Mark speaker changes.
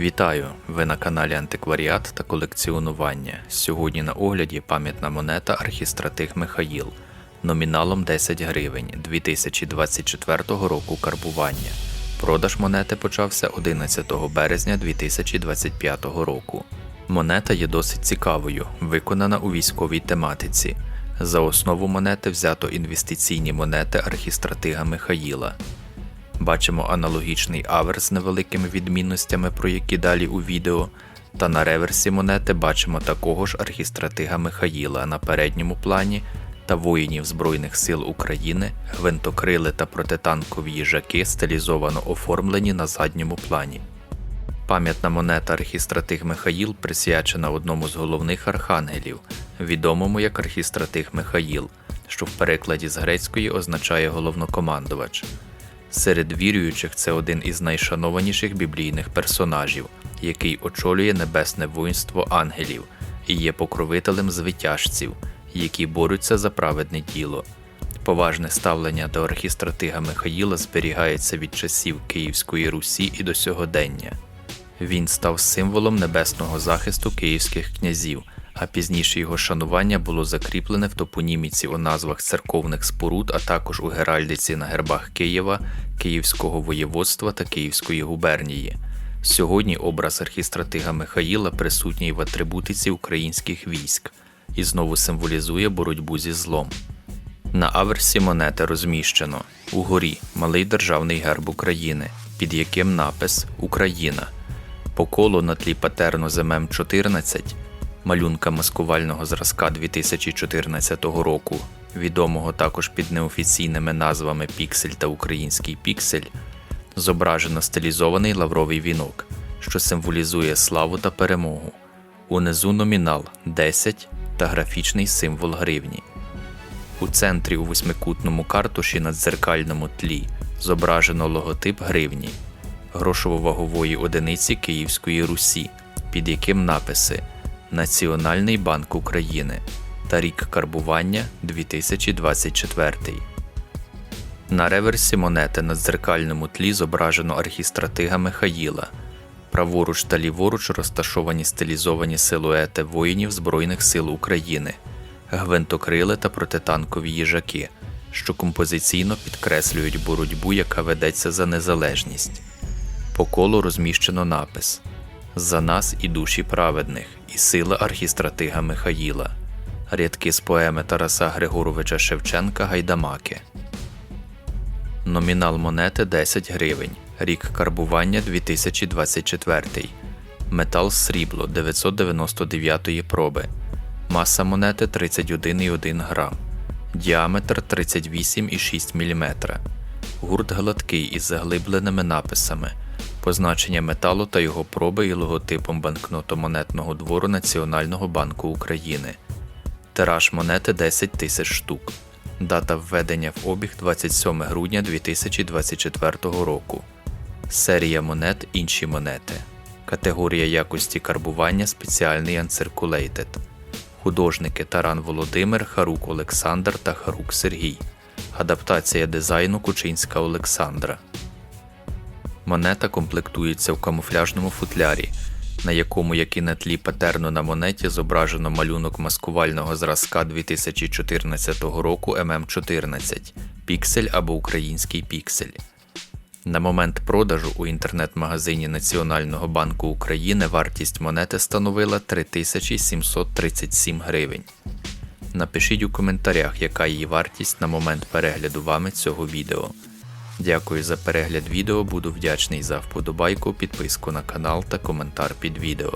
Speaker 1: Вітаю! Ви на каналі Антикваріат та колекціонування. Сьогодні на огляді пам'ятна монета архістратих Михаїл номіналом 10 гривень 2024 року карбування. Продаж монети почався 11 березня 2025 року. Монета є досить цікавою, виконана у військовій тематиці. За основу монети взято інвестиційні монети архістратига Михаїла. Бачимо аналогічний аверс з невеликими відмінностями, про які далі у відео. Та на реверсі монети бачимо такого ж архістратига Михаїла на передньому плані та воїнів Збройних сил України, гвинтокрили та протитанкові їжаки стилізовано оформлені на задньому плані. Пам'ятна монета архістратиг Михаїл присвячена одному з головних архангелів, відомому як архістратиг Михаїл, що в перекладі з грецької означає головнокомандувач. Серед віруючих це один із найшанованіших біблійних персонажів, який очолює небесне воїнство ангелів і є покровителем звитяжців, які борються за праведне діло. Поважне ставлення до архістратига Михаїла зберігається від часів Київської Русі і до сьогодення. Він став символом небесного захисту київських князів, а пізніше його шанування було закріплене в топоніміці у назвах церковних споруд, а також у геральдиці на гербах Києва, Київського воєводства та Київської губернії. Сьогодні образ архістратига Михаїла присутній в атрибутиці українських військ і знову символізує боротьбу зі злом. На аверсі монети розміщено угорі малий державний герб України, під яким напис Україна, по колу на тлі патерну з ММ14, малюнка маскувального зразка 2014 року, відомого також під неофіційними назвами Піксель та Український Піксель, зображено стилізований лавровий вінок, що символізує славу та перемогу. Унизу номінал 10 та графічний символ гривні. У центрі у восьмикутному картуші на дзеркальному тлі зображено логотип гривні, грошово-вагової одиниці Київської Русі, під яким написи Національний банк України та рік карбування 2024. На реверсі монети на дзеркальному тлі зображено архістратига Михаїла. Праворуч та ліворуч розташовані стилізовані силуети воїнів Збройних сил України, гвинтокрили та протитанкові їжаки, що композиційно підкреслюють боротьбу, яка ведеться за незалежність. По колу розміщено напис За нас і душі праведних, і сила архістратига Михаїла. Рядки з поеми Тараса Григоровича Шевченка Гайдамаки. Номінал монети 10 гривень. Рік карбування 2024. Метал срібло 999 проби. Маса монети 31,1 грам. Діаметр 38,6 мм. Гурт гладкий із заглибленими написами. Позначення металу та його проби і логотипом банкнотомонетного двору Національного банку України. Тираж монети 10 тисяч штук. Дата введення в обіг 27 грудня 2024 року. Серія монет інші монети. Категорія якості карбування спеціальний Uncirculated. Художники Таран Володимир, Харук Олександр та Харук Сергій. Адаптація дизайну Кучинська Олександра. Монета комплектується в камуфляжному футлярі, на якому, як і на тлі патерну на монеті, зображено малюнок маскувального зразка 2014 року ММ14 Піксель або Український піксель. На момент продажу у інтернет-магазині Національного банку України вартість монети становила 3737 гривень. Напишіть у коментарях, яка її вартість на момент перегляду вами цього відео. Дякую за перегляд відео, буду вдячний за вподобайку, підписку на канал та коментар під відео.